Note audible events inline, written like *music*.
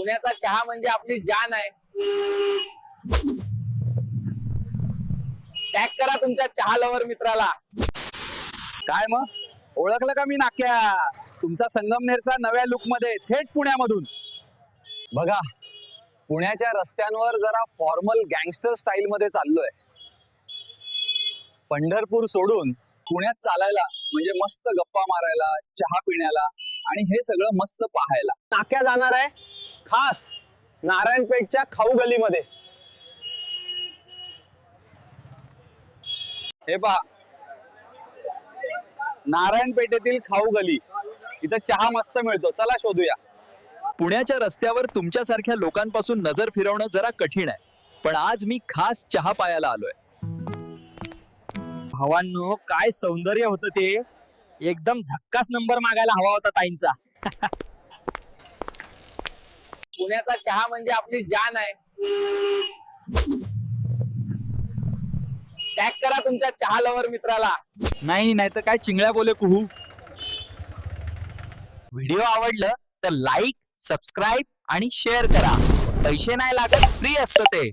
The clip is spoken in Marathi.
पुण्याचा चहा म्हणजे आपली जान आहे. टॅग करा तुमच्या चहा लवर मित्राला. काय मग? ओळखलं का मी नाक्या? तुमचा संगमनेरचा नव्या लुकमध्ये थेट पुण्यामधून. बघा पुण्याच्या रस्त्यांवर जरा फॉर्मल गँगस्टर स्टाईल मध्ये चाललोय. पंढरपूर सोडून पुण्यात चालायला म्हणजे मस्त गप्पा मारायला चहा पिण्याला आणि हे सगळं मस्त पाहायला. नाक्या जाणार आहे. खास नारायणपेठच्या खाऊ गलीमध्ये हे पहा. नारायणपेठेतील खाऊ गली. इथं चहा मस्त मिळतो. चला शोधूया. पुण्याच्या रस्त्यावर तुमच्यासारख्या लोकांपासून नजर फिरवणं जरा कठीण आहे. पण आज मी खास चहा पायाला आलोय. भावांनो काय सौंदर्य होतं ते. एकदम झक्कास नंबर मागायला हवा होता ताईंचा. *laughs* पुण्याचा चहा म्हणजे आपली जान आहे. टॅग करा तुमच्या चहा लवर मित्राला. नाही नाही तर काय चिंगळ्या बोले कुहू? व्हिडिओ आवडलं तर लाईक सबस्क्राईब आणि शेअर करा. पैसे नाही लागत फ्री असतं ते.